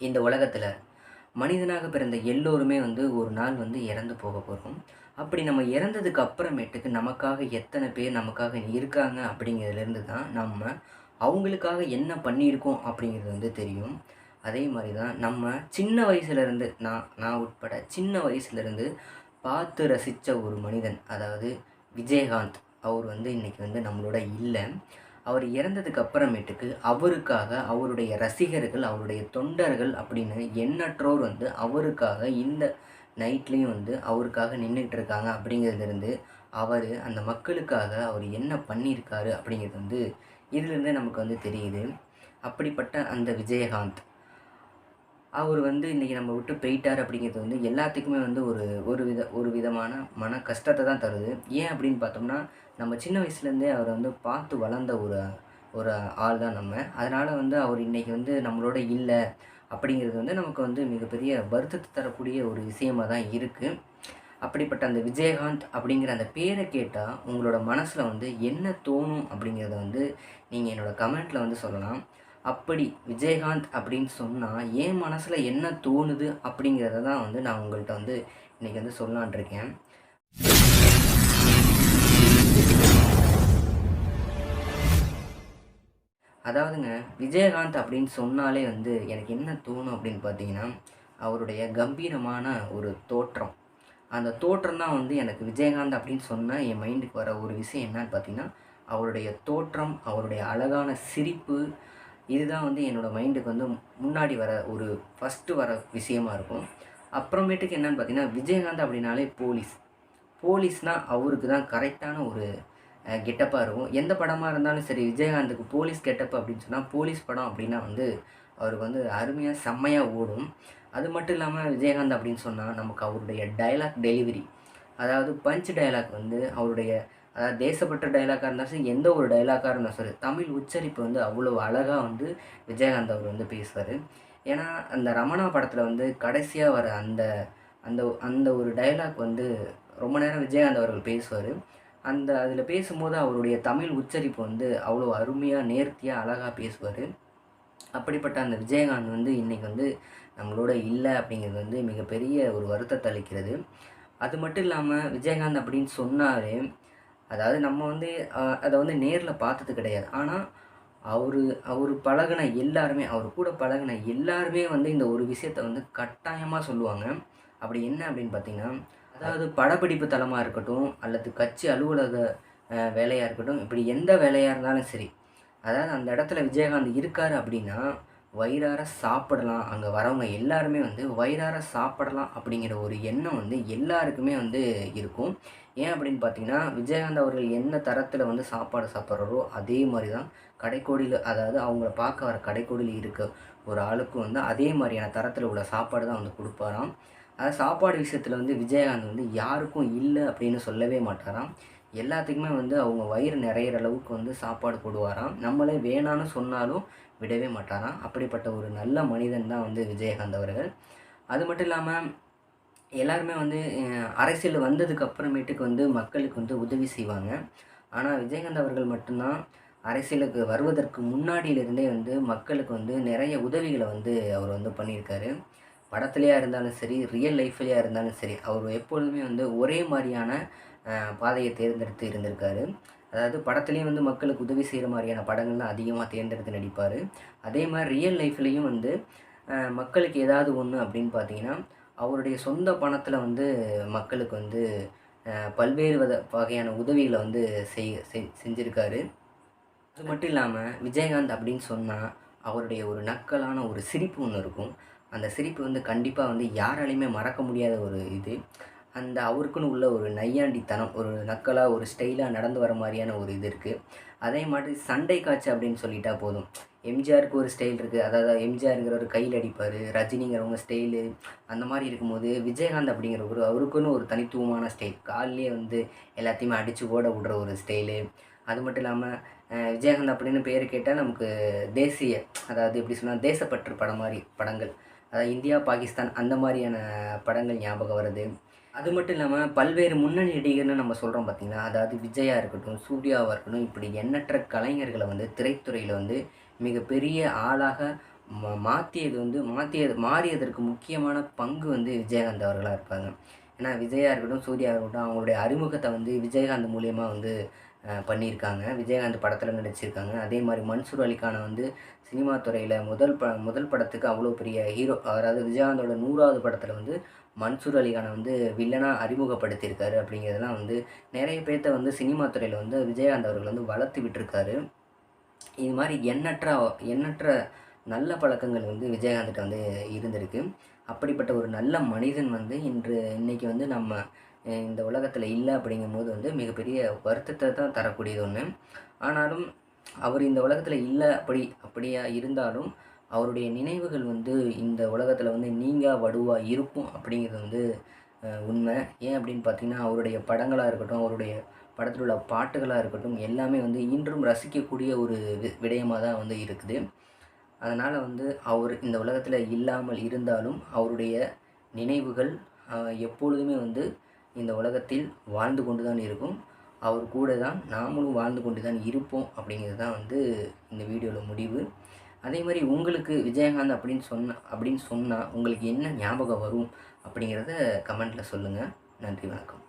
இந்த உலகத்தில் மனிதனாக பிறந்த எல்லோருமே வந்து ஒரு நாள் வந்து இறந்து போக போகிறோம் அப்படி நம்ம இறந்ததுக்கு அப்புறமேட்டுக்கு நமக்காக எத்தனை பேர் நமக்காக இருக்காங்க அப்படிங்கிறதுலேருந்து தான் நம்ம அவங்களுக்காக என்ன பண்ணியிருக்கோம் அப்படிங்கிறது வந்து தெரியும். அதே மாதிரி தான் நம்ம சின்ன வயசுலேருந்து நான் நான் உட்பட சின்ன வயசுலேருந்து பார்த்து ரசித்த ஒரு மனிதன் அதாவது விஜயகாந்த் அவர் வந்து இன்றைக்கி வந்து நம்மளோட இல்லை. அவர் இறந்ததுக்கு அப்புறமேட்டுக்கு அவருக்காக அவருடைய ரசிகர்கள் அவருடைய தொண்டர்கள் அப்படின்னு எண்ணற்றோர் வந்து அவருக்காக இந்த நைட்லேயும் வந்து அவருக்காக நின்றுட்டு இருக்காங்க அப்படிங்கிறதுலேருந்து அவர் அந்த மக்களுக்காக அவர் என்ன பண்ணியிருக்காரு அப்படிங்கிறது வந்து இதுலேருந்தே நமக்கு வந்து தெரியுது. அப்படிப்பட்ட அந்த விஜயகாந்த். அவர் வந்து இன்றைக்கி நம்ம விட்டு போயிட்டார் அப்படிங்கிறது வந்து எல்லாத்துக்குமே வந்து ஒரு ஒரு வித ஒரு விதமான மன கஷ்டத்தை தான் தருது. ஏன் அப்படின்னு பார்த்தோம்னா நம்ம சின்ன வயசுலேருந்தே அவரை வந்து பார்த்து வளர்ந்த ஒரு ஒரு ஆள் தான் நம்ம. அதனால் வந்து அவர் இன்றைக்கி வந்து நம்மளோட இல்லை அப்படிங்கிறது வந்து நமக்கு வந்து மிகப்பெரிய வருத்தத்தை தரக்கூடிய ஒரு விஷயமாக தான் இருக்குது அப்படிப்பட்ட அந்த விஜயகாந்த் அப்படிங்கிற அந்த பேரை கேட்டால் உங்களோட மனசில் வந்து என்ன தோணும் அப்படிங்கிறத வந்து நீங்கள் என்னோடய கமெண்ட்டில் வந்து சொல்லலாம். அப்படி விஜயகாந்த் அப்படின்னு சொன்னால் என் மனசில் என்ன தோணுது அப்படிங்கிறத தான் வந்து நான் உங்கள்கிட்ட வந்து இன்றைக்கி வந்து சொல்லான் இருக்கேன். அதாவதுங்க விஜயகாந்த் அப்படின்னு சொன்னாலே வந்து எனக்கு என்ன தோணும் அப்படின்னு பார்த்தீங்கன்னா அவருடைய கம்பீரமான ஒரு தோற்றம். அந்த தோற்றம் தான் வந்து எனக்கு விஜயகாந்த் அப்படின்னு சொன்னால் என் மைண்டுக்கு வர ஒரு விஷயம் என்னன்னு பார்த்தீங்கன்னா அவருடைய தோற்றம் அவருடைய அழகான சிரிப்பு இதுதான் வந்து என்னோடய மைண்டுக்கு வந்து முன்னாடி வர ஒரு ஃபஸ்ட்டு வர விஷயமா இருக்கும். அப்புறமேட்டுக்கு என்னன்னு பார்த்தீங்கன்னா விஜயகாந்த் அப்படின்னாலே போலீஸ் போலீஸ்னால் அவருக்கு தான் கரெக்டான ஒரு கெட்டப்பாக இருக்கும். எந்த படமாக இருந்தாலும் சரி விஜயகாந்துக்கு போலீஸ் கெட்டப் அப்படின்னு சொன்னால் போலீஸ் படம் அப்படின்னா வந்து அவருக்கு வந்து அருமையாக செம்மையாக ஓடும். அது மட்டும் இல்லாமல் விஜயகாந்த் அப்படின்னு சொன்னால் நமக்கு அவருடைய டைலாக் டெலிவரி அதாவது பஞ்ச் டைலாக் வந்து அவருடைய அதாவது தேசப்பட்ட டைலாக்காக இருந்தாலும் சரி எந்த ஒரு டைலாக்காக இருந்தாலும் சரி தமிழ் உச்சரிப்பு வந்து அவ்வளோ அழகாக வந்து விஜயகாந்த் அவர் வந்து பேசுவார். ஏன்னா அந்த ரமணா படத்தில் வந்து கடைசியாக வர அந்த அந்த அந்த ஒரு டைலாக் வந்து ரொம்ப நேரம் விஜயகாந்த் அவர்கள் பேசுவார். அந்த அதில் பேசும்போது அவருடைய தமிழ் உச்சரிப்பு வந்து அவ்வளோ அருமையாக நேர்த்தியாக அழகாக பேசுவார். அப்படிப்பட்ட அந்த விஜயகாந்த் வந்து இன்றைக்கி வந்து நம்மளோட இல்லை அப்படிங்கிறது வந்து மிகப்பெரிய ஒரு வருத்தத்தை அளிக்கிறது. அது மட்டும் இல்லாமல் விஜயகாந்த் அப்படின்னு சொன்னாலே அதாவது நம்ம வந்து அதை வந்து நேரில் பார்த்தது கிடையாது. ஆனால் அவர் அவர் பழகின எல்லாருமே அவர் கூட பழகின எல்லாருமே வந்து இந்த ஒரு விஷயத்த வந்து கட்டாயமாக சொல்லுவாங்க. அப்படி என்ன அப்படின்னு பார்த்தீங்கன்னா அதாவது படப்பிடிப்பு தளமாக இருக்கட்டும் அல்லது கட்சி அலுவலக வேலையாக இருக்கட்டும் இப்படி எந்த வேலையாக இருந்தாலும் சரி. அதாவது அந்த இடத்துல விஜயகாந்த் இருக்கார் அப்படின்னா வயிறார சாப்பிடலாம். அங்கே வரவங்க எல்லாருமே வந்து வயிறார சாப்பிடலாம் அப்படிங்கிற ஒரு எண்ணம் வந்து எல்லாருக்குமே வந்து இருக்கும். ஏன் அப்படின்னு பார்த்தீங்கன்னா விஜயகாந்த் அவர்கள் என்ன தரத்தில் வந்து சாப்பாடு சாப்பிட்றாரோ அதே மாதிரி தான் கடைக்கோடியில் அதாவது அவங்கள பார்க்க வர கடைக்கோடியில் இருக்க ஒரு ஆளுக்கு வந்து அதே மாதிரியான தரத்தில் உள்ள சாப்பாடு தான் வந்து கொடுப்பாராம். அதாவது சாப்பாடு விஷயத்தில் வந்து விஜயகாந்த் வந்து யாருக்கும் இல்லை அப்படின்னு சொல்லவே மாட்டாராம். எல்லாத்துக்குமே வந்து அவங்க வயிறு நிறையிற அளவுக்கு வந்து சாப்பாடு போடுவாராம். நம்மளே வேணான்னு சொன்னாலும் விடவே மாட்டாராம். அப்படிப்பட்ட ஒரு நல்ல மனிதன் தான் வந்து விஜயகாந்த் அவர்கள். அது மட்டும் இல்லாமல் எல்லாருமே வந்து அரசியல் வந்ததுக்கு அப்புறமேட்டுக்கு வந்து மக்களுக்கு வந்து உதவி செய்வாங்க. ஆனால் விஜயகாந்த் அவர்கள் மட்டும்தான் அரசியலுக்கு வருவதற்கு முன்னாடியிலிருந்தே வந்து மக்களுக்கு வந்து நிறைய உதவிகளை வந்து அவர் வந்து பண்ணியிருக்காரு. படத்துலையாக இருந்தாலும் சரி ரியல் லைஃப்லையாக இருந்தாலும் சரி அவர் எப்பொழுதுமே வந்து ஒரே மாதிரியான பாதையை தேர்ந்தெடுத்து இருந்திருக்காரு. அதாவது படத்துலேயும் வந்து மக்களுக்கு உதவி செய்கிற மாதிரியான படங்கள்லாம் அதிகமாக தேர்ந்தெடுத்து நடிப்பார். அதே மாதிரி ரியல் லைஃப்லேயும் வந்து மக்களுக்கு ஏதாவது ஒன்று அப்படின்னு பார்த்தீங்கன்னா அவருடைய சொந்த பணத்தில் வந்து மக்களுக்கு வந்து பல்வேறு வித வகையான உதவிகளை வந்து செய் செஞ்சுருக்காரு. அது மட்டும் இல்லாமல் விஜயகாந்த் அப்படின்னு சொன்னால் அவருடைய ஒரு நக்கலான ஒரு சிரிப்பு ஒன்று இருக்கும். அந்த சிரிப்பு வந்து கண்டிப்பாக வந்து யாராலையுமே மறக்க முடியாத ஒரு இது. அந்த அவருக்குன்னு உள்ள ஒரு நையாண்டித்தனம் ஒரு நக்கலாக ஒரு ஸ்டைலாக நடந்து வர மாதிரியான ஒரு இது இருக்குது அதே மாதிரி சண்டை காட்சி அப்படின்னு சொல்லிட்டா போதும். எம்ஜிஆருக்கு ஒரு ஸ்டைல் இருக்குது அதாவது எம்ஜிஆருங்கிற ஒரு கையில் அடிப்பார். ரஜினிங்கிறவங்க ஸ்டைலு. அந்த மாதிரி இருக்கும்போது விஜயகாந்த் அப்படிங்கிற ஒரு அவருக்குன்னு ஒரு தனித்துவமான ஸ்டைல். காலிலே வந்து எல்லாத்தையுமே அடித்து ஓட விடுற ஒரு ஸ்டைலு. அது மட்டும் இல்லாமல் விஜயகாந்த் அப்படின்னு பேர் கேட்டால் நமக்கு தேசிய அதாவது எப்படி சொன்னால் தேசப்பற்று படம் மாதிரி படங்கள். அதாவது இந்தியா பாகிஸ்தான் அந்த மாதிரியான படங்கள் ஞாபகம் வருது. அது மட்டும் இல்லாமல் பல்வேறு முன்னணி நடிகர்னு நம்ம சொல்கிறோம் பார்த்திங்கன்னா அதாவது விஜயா இருக்கட்டும் சூர்யாவாக இருக்கட்டும் இப்படி எண்ணற்ற கலைஞர்களை வந்து திரைத்துறையில் வந்து மிகப்பெரிய ஆளாக மா மாற்றியது வந்து மாற்றியது மாறியதற்கு முக்கியமான பங்கு வந்து விஜயகாந்த் அவர்களாக இருப்பாங்க. ஏன்னா விஜயா இருக்கட்டும் சூர்யா இருக்கட்டும் அவங்களுடைய அறிமுகத்தை வந்து விஜயகாந்த் மூலியமாக வந்து பண்ணியிருக்காங்க. விஜயகாந்த் படத்தில் நடிச்சிருக்காங்க. அதே மாதிரி மன்சூர் அலிகானை வந்து சினிமா துறையில் முதல் ப முதல் படத்துக்கு அவ்வளோ பெரிய ஹீரோ அதாவது விஜயகாந்தோட நூறாவது படத்தில் வந்து மன்சூர் அலிகானை வந்து வில்லனாக அறிமுகப்படுத்தியிருக்காரு அப்படிங்கிறதுலாம் வந்து நிறைய பேர்த்த வந்து சினிமா துறையில் வந்து விஜயகாந்த் அவர்கள் வந்து வளர்த்து விட்டுருக்காரு. இது மாதிரி எண்ணற்ற எண்ணற்ற நல்ல பழக்கங்கள் வந்து விஜயகாந்த்கிட்ட வந்து இருந்திருக்கு. அப்படிப்பட்ட ஒரு நல்ல மனிதன் வந்து இன்று இன்னைக்கு வந்து நம்ம இந்த உலகத்தில் இல்லை அப்படிங்கும்போது வந்து மிகப்பெரிய வருத்தத்தை தான் தரக்கூடியது ஒன்று ஆனாலும் அவர் இந்த உலகத்தில் இல்லை அப்படி அப்படியா இருந்தாலும் அவருடைய நினைவுகள் வந்து உலகத்தில் வந்து நீங்கள் வடுவாக இருக்கும் அப்படிங்கிறது வந்து உண்மை. ஏன் அப்படின்னு பார்த்தீங்கன்னா அவருடைய படங்களாக இருக்கட்டும் அவருடைய படத்தில் உள்ள பாட்டுகளாக இருக்கட்டும் எல்லாமே வந்து இன்றும் ரசிக்கக்கூடிய ஒரு வி- விடயமாக தான் வந்து இருக்குது. அதனால் வந்து அவர் இந்த உலகத்தில் இல்லாமல் இருந்தாலும் அவருடைய நினைவுகள் எப்பொழுதுமே வந்து இந்த உலகத்தில் வாழ்ந்து கொண்டு தான் இருக்கும். அவர் கூட தான் நாமளும் வாழ்ந்து கொண்டு தான் இருப்போம் அப்படிங்கிறது தான் வந்து இந்த வீடியோவில் முடிவு. அதே மாதிரி உங்களுக்கு விஜயகாந்த் அப்படின்னு சொன்ன அப்படின்னு சொன்னால் உங்களுக்கு என்ன ஞாபகம் வரும் அப்படிங்கிறத கமெண்ட்டில் சொல்லுங்கள் நன்றி வணக்கம்.